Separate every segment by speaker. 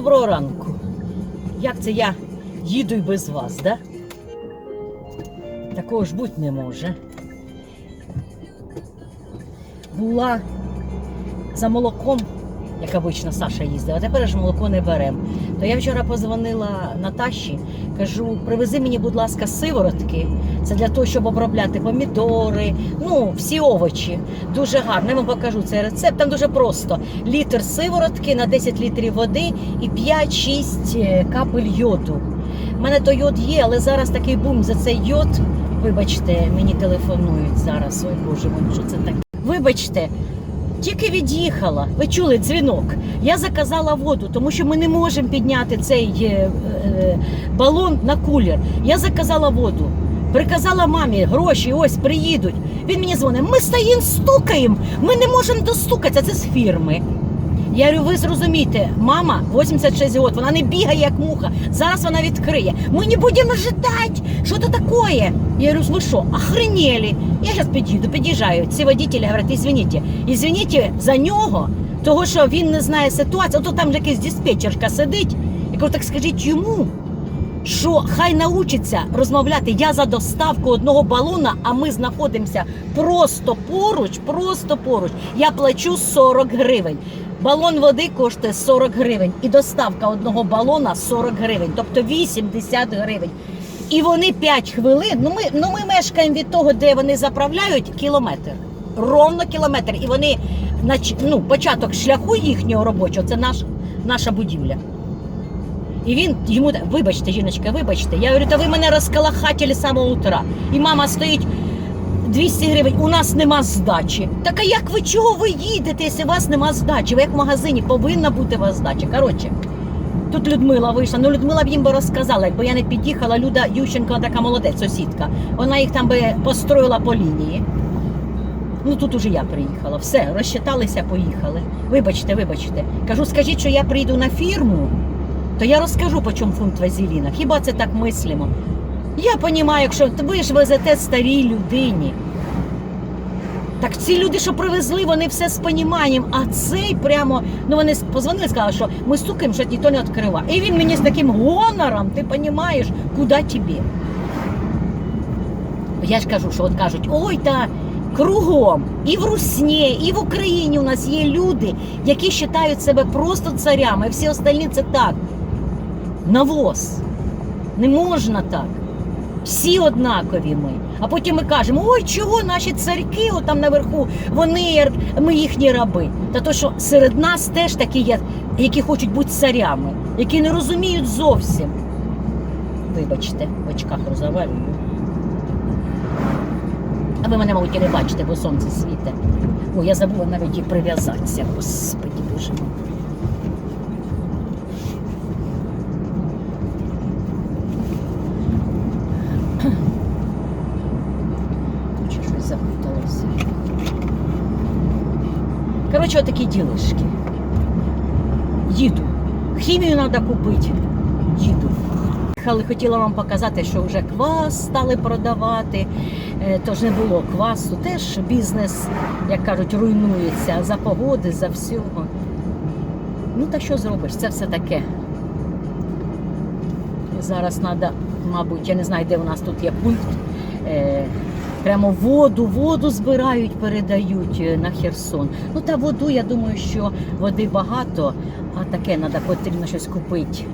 Speaker 1: Доброго ранку. Як це я їду й без вас, да? Такого ж бути не може. Була за молоком, як обично Саша їздила, а тепер ж молоко не беремо. То я вчора позвонила Наташі, кажу, привези мені, будь ласка, сиворотки. Це для того, щоб обробляти помідори, ну, всі овочі. Дуже гарно. Я вам покажу цей рецепт. Там дуже просто. Літр сиворотки на 10 літрів води і 5-6 капель йоду. У мене то йод є, але зараз такий бум за цей йод. Вибачте, мені телефонують зараз. Ой Боже мой, що це таке? Вибачте, тільки від'їхала. Ви чули дзвінок. Я заказала воду, тому що ми не можемо підняти цей е, е, балон на кулер. Я заказала воду. Приказала мамі, гроші ось приїдуть. Він мені дзвонить, ми стоїмо, стукаємо, ми не можемо достукатися. Це з фірми. Я говорю, ви зрозумієте, мама 86 років, вона не бігає як муха. Зараз вона відкриє. Ми не будемо ждати. Що це таке? Я говорю, ви що, охренели? Я зараз під'їду, під'їжджаю. Ці водителі говорять, извините, извините за нього, того що він не знає ситуацію. Ото там якась диспетчерка сидить. Я кажу, так скажіть йому, що хай научиться розмовляти. Я за доставку одного балона, а ми знаходимося просто поруч, просто поруч. Я плачу 40 гривень. Балон води коштує 40 гривень, і доставка одного балона 40 гривень, тобто 80 гривень. І вони 5 хвилин. Ну ми, ну ми мешкаємо від того, де вони заправляють кілометр. Ровно кілометр. І вони ну, початок шляху їхнього робочого це наш, наша будівля. І він йому вибачте, жіночка, вибачте. Я говорю, та ви мене розкалахатили з самого утра. І мама стоїть 200 гривень, у нас нема здачі. Так а як ви чого ви їдете, якщо у вас нема здачі? Ви як в магазині повинна бути у вас здача. Коротше, тут Людмила вийшла. Ну Людмила б їм би розказала, якби я не під'їхала. Люда Ющенко така молодець, сусідка. Вона їх там би построїла по лінії. Ну тут уже я приїхала. Все, розчиталися, поїхали. Вибачте, вибачте. Кажу, скажіть, що я прийду на фірму, то я розкажу, по чому фунт вазеліна. Хіба це так мислимо? Я розумію, якщо ви ж везете старій людині. Так ці люди, що привезли, вони все з поніманням, а цей прямо, ну вони позвонили, сказали, що ми стукаємо, що ніхто не відкриває. І він мені з таким гонором, ти розумієш, куди тобі? Я ж кажу, що от кажуть, ой, та кругом, і в Русні, і в Україні у нас є люди, які вважають себе просто царями, всі остальні це так. Навоз. Не можна так. Всі однакові ми. А потім ми кажемо, ой, чого наші царьки отам наверху, вони ми їхні раби. Та то, що серед нас теж такі є, які хочуть бути царями, які не розуміють зовсім. Вибачте, в очках розговариваю. А ви мене, мабуть, і не бачите, бо сонце світе. О, я забула навіть і прив'язатися, господі боже мій. Тут ще щось запуталося. Коротше, отакі ділишки. Їду. Хімію треба купити. Їду. Їхали, хотіла вам показати, що вже квас стали продавати. Е, Тож не було квасу. Теж бізнес, як кажуть, руйнується за погоди, за всього. Ну та що зробиш? Це все таке. Зараз треба, мабуть, я не знаю, де у нас тут є пункт. Прямо воду, воду збирають, передають е, на Херсон. Ну та воду, я думаю, що води багато, а таке треба потрібно щось купити.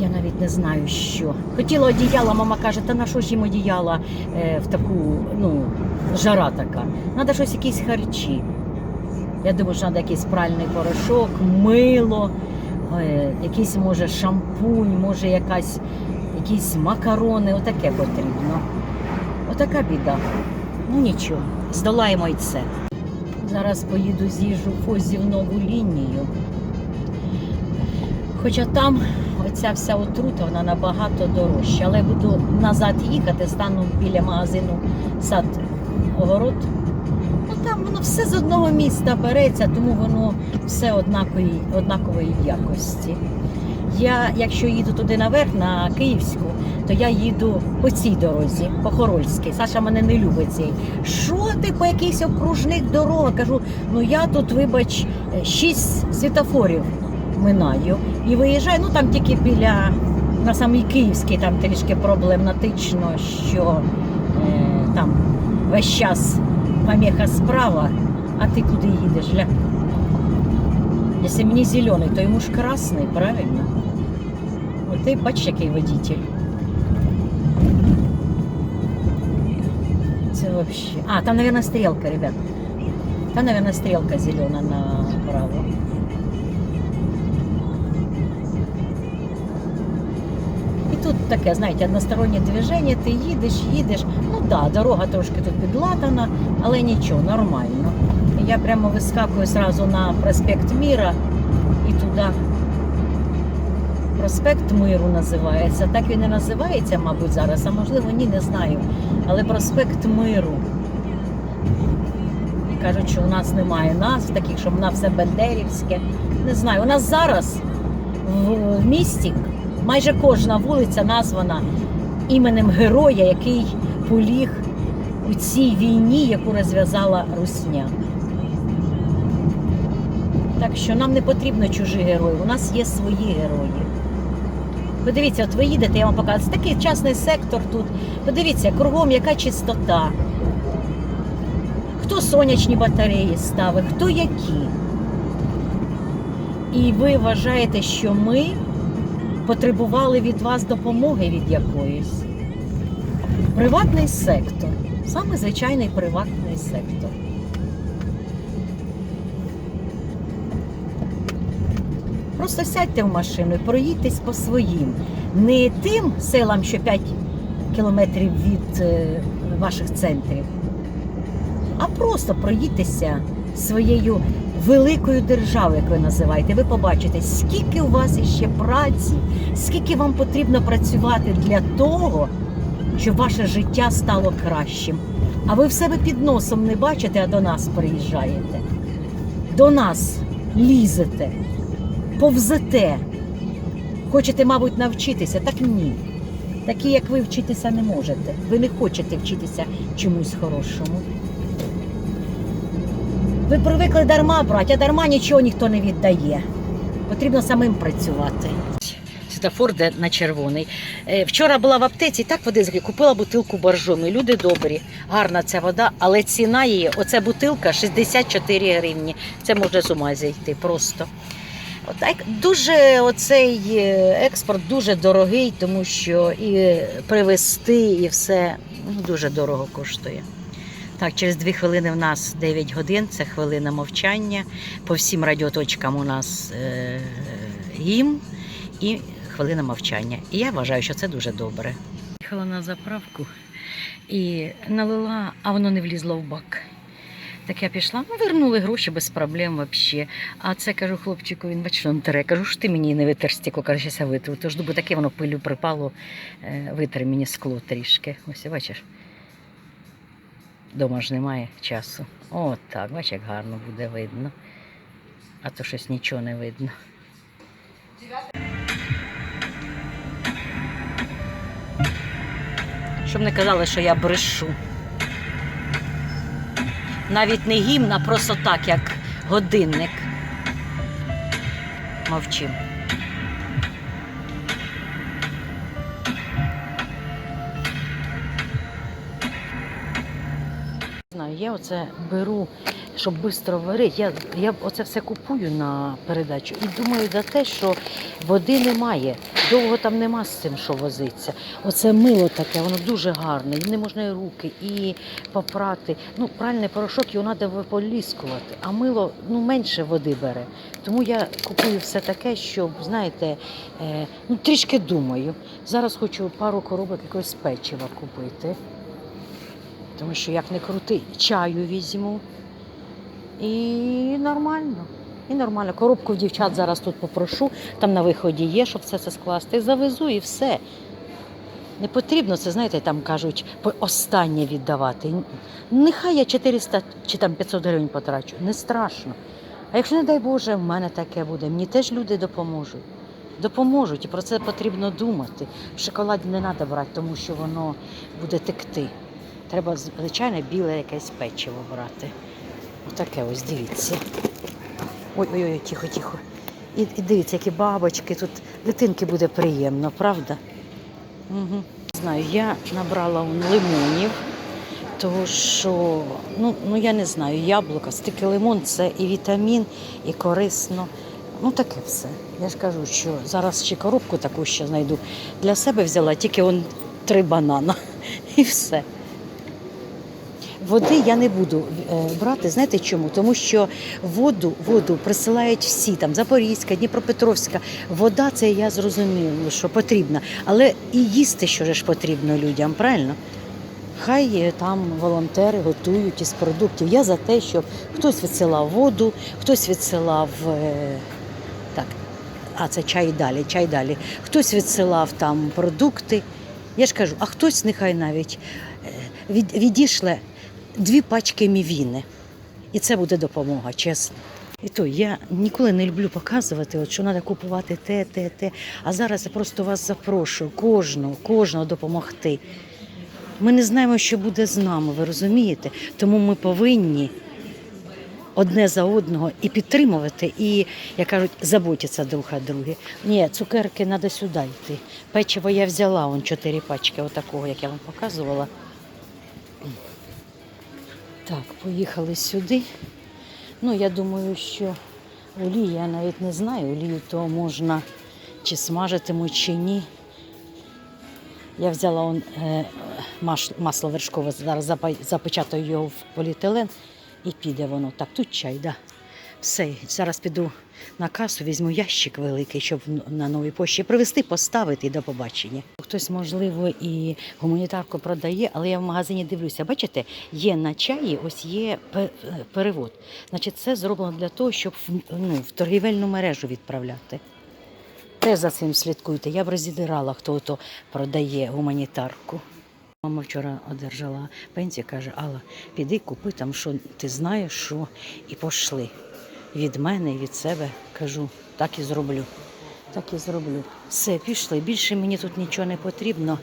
Speaker 1: Я навіть не знаю, що. Хотіла одіяла, мама каже, та на що ж їм одіяла е, в таку, ну, жара така. Треба щось якісь харчі. Я думаю, що треба якийсь пральний порошок, мило, е, якийсь може шампунь, може якась, якісь макарони, отаке потрібно. Отака біда. Ну нічого, здолаємо і це. Зараз поїду з'їжджу в нову лінію. Хоча там оця вся отрута, вона набагато дорожча. Але буду назад їхати, стану біля магазину сад огород. Ну там воно все з одного міста береться, тому воно все однакової, однакової якості. Я, якщо їду туди наверх, на Київську, то я їду по цій дорозі, по Хорольській. Саша мене не любить цей. Що ти по якихось окружних дорогах? Кажу, ну я тут, вибач, шість світофорів минаю і виїжджаю. Ну там тільки біля на самий Київський, там трішки проблематично, що е, там весь час поміха справа, а ти куди їдеш? Ля? Якщо мені зелений, то йому ж красний, правильно? Ти бачиш, який водитель. Це вообще. А, там, наверное, стрелка, ребят. Там, наверное, стрелка зелена направо. І тут таке, знаєте, одностороннє движення, ти їдеш, їдеш. Ну да, дорога трошки тут підлатана, але нічого, нормально. Я прямо вискакую сразу на проспект Міра і туди. Проспект Миру називається. Так він і називається, мабуть, зараз, а можливо, ні, не знаю. Але проспект Миру. Кажуть, що у нас немає назв таких, що в нас все Бендерівське. Не знаю. У нас зараз в, місті майже кожна вулиця названа іменем героя, який поліг у цій війні, яку розв'язала Русня. Так що нам не потрібно чужі герої, у нас є свої герої. Подивіться, от ви їдете, я вам показую. Це такий частний сектор тут. Подивіться, кругом яка чистота. Хто сонячні батареї ставить, хто які. І ви вважаєте, що ми потребували від вас допомоги від якоїсь. Приватний сектор. Саме звичайний приватний сектор. Просто сядьте в машину і проїдьтесь по своїм. Не тим селам, що 5 кілометрів від е, ваших центрів, а просто проїдьтеся своєю великою державою, як ви називаєте. Ви побачите, скільки у вас іще праці, скільки вам потрібно працювати для того, щоб ваше життя стало кращим. А ви в себе під носом не бачите, а до нас приїжджаєте. До нас лізете повзете. Хочете, мабуть, навчитися, так ні. Такі, як ви, вчитися не можете. Ви не хочете вчитися чомусь хорошому. Ви привикли дарма брати, а дарма нічого ніхто не віддає. Потрібно самим працювати. Світофор де на червоний. Е, Вчора була в аптеці, так води купила бутилку боржомі. Люди добрі, гарна ця вода, але ціна її, оця бутилка 64 гривні. Це може з ума зійти просто. Отак дуже оцей е, експорт дуже дорогий, тому що і привезти, і все ну, дуже дорого коштує. Так, через дві хвилини в нас 9 годин, це хвилина мовчання. По всім радіоточкам у нас е, і хвилина мовчання. І я вважаю, що це дуже добре. Їхала на заправку і налила, а воно не влізло в бак. Так я пішла, ну вернули гроші без проблем взагалі. А це кажу хлопчику, він бачиш, він тере. Кажу, що ти мені не витер стіку, каже, що я витру. Тож бо таке воно пилю припало, е, витер мені скло трішки. Ось бачиш. Дома ж немає часу. От так, бачиш, як гарно буде видно. А то щось нічого не видно. Щоб не казали, що я брешу. Навіть не гімн, а просто так, як годинник. Мовчим. Я оце беру, щоб швидко варити. Я, я оце все купую на передачу і думаю за те, що води немає. Довго там нема з цим, що возиться. Оце мило таке, воно дуже гарне. І не можна і руки, і попрати. Ну, пральний порошок його треба поліскувати, а мило ну, менше води бере. Тому я купую все таке, щоб, знаєте, е, ну, трішки думаю. Зараз хочу пару коробок якогось печива купити. Тому що як не крути, чаю візьму. І нормально. І нормально. Коробку в дівчат зараз тут попрошу, там на виході є, щоб все це скласти. Завезу і все. Не потрібно це, знаєте, там кажуть, останнє віддавати. Нехай я 400 чи там 500 гривень потрачу, не страшно. А якщо, не дай Боже, в мене таке буде, мені теж люди допоможуть. Допоможуть, і про це потрібно думати. В шоколаді не треба брати, тому що воно буде текти. Треба звичайне біле якесь печиво брати. Отаке ось, дивіться. Ой, ой, ой, тихо, тихо. І, і дивіться, які бабочки, тут дитинки буде приємно, правда? Угу. Знаю, я набрала лимонів, тому що, ну, ну я не знаю, яблука, стільки лимон це і вітамін, і корисно. Ну таке все. Я ж кажу, що зараз ще коробку таку ще знайду. Для себе взяла тільки он три банана і все. Води я не буду е, брати. Знаєте чому? Тому що воду, воду присилають всі там Запорізька, Дніпропетровська. Вода це я зрозуміла, що потрібна. Але і їсти що ж потрібно людям, правильно? Хай е, там волонтери готують із продуктів. Я за те, щоб хтось відсилав воду, хтось відсилав е, так, а це чай далі, чай далі. Хтось відсилав там продукти. Я ж кажу, а хтось нехай навіть від, відійшле дві пачки мівіни. І це буде допомога, чесно. І то я ніколи не люблю показувати, от, що треба купувати те, те, те. А зараз я просто вас запрошую, кожного, кожного допомогти. Ми не знаємо, що буде з нами, ви розумієте? Тому ми повинні одне за одного і підтримувати, і, як кажуть, заботитися друг о друге. Ні, цукерки треба сюди йти. Печиво я взяла, он чотири пачки, отакого, як я вам показувала. Так, поїхали сюди. Ну, я думаю, що олію, я навіть не знаю, олію то можна чи смажитимуть, чи ні. Я взяла он, е, масло вершкове, зараз запечатаю його в поліетилен і піде воно. Так, тут чай, да. Все, зараз піду на касу, візьму ящик великий, щоб на новій пошті привезти, поставити до побачення. Хтось, можливо, і гуманітарку продає, але я в магазині дивлюся, бачите, є на чаї, ось є перевод. Значить, це зроблено для того, щоб ну, в торгівельну мережу відправляти. Теж за цим слідкуйте. Я б роздирала, хто то продає гуманітарку. Мама вчора одержала пенсію, каже, Алла, піди купи там, що ти знаєш, що і пошли. Від мене і від себе кажу, так і зроблю. Так і зроблю. Все, пішли. Більше мені тут нічого не потрібно.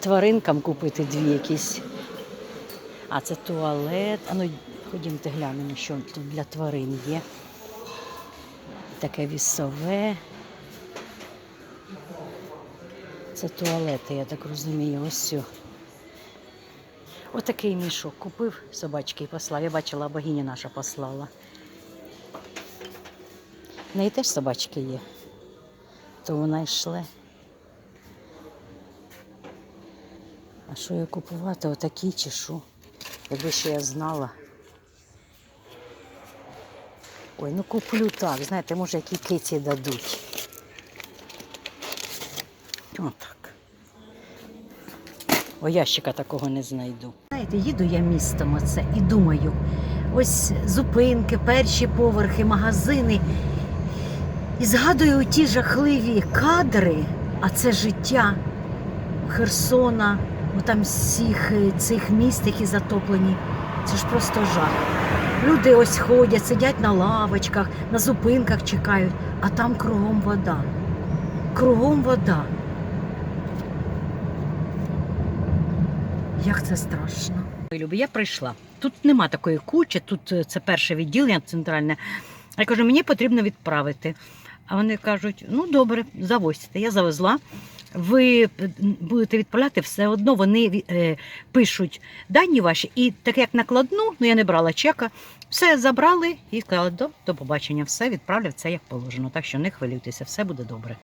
Speaker 1: Тваринкам купити дві якісь. А це туалет. А ну ходімте глянемо, що тут для тварин є. Таке вісове. Це туалети, я так розумію, ось все. Отакий мішок купив собачки і послав. Я бачила, богиня наша послала. В неї теж собачки є. То вона йшла. А що її купувати? Отакі чи що? Якби ще я знала. Ой, ну куплю так, знаєте, може, які киці дадуть. Отак. О, ящика такого не знайду. Знаєте, їду я містом оце і думаю, ось зупинки, перші поверхи, магазини. І згадую ті жахливі кадри, а це життя Херсона, там всіх е, цих міст, які затоплені. Це ж просто жах. Люди ось ходять, сидять на лавочках, на зупинках чекають, а там кругом вода. Кругом вода. Як це страшно. Любі, я прийшла. Тут нема такої кучі, тут е, це перше відділення центральне. Я кажу, мені потрібно відправити. А вони кажуть: ну добре, завозьте. Я завезла. Ви будете відправляти все одно, вони е, пишуть дані ваші, і так як накладну, ну я не брала чека, все забрали і сказали, до, до побачення, все відправлю, це як положено. Так що не хвилюйтеся, все буде добре.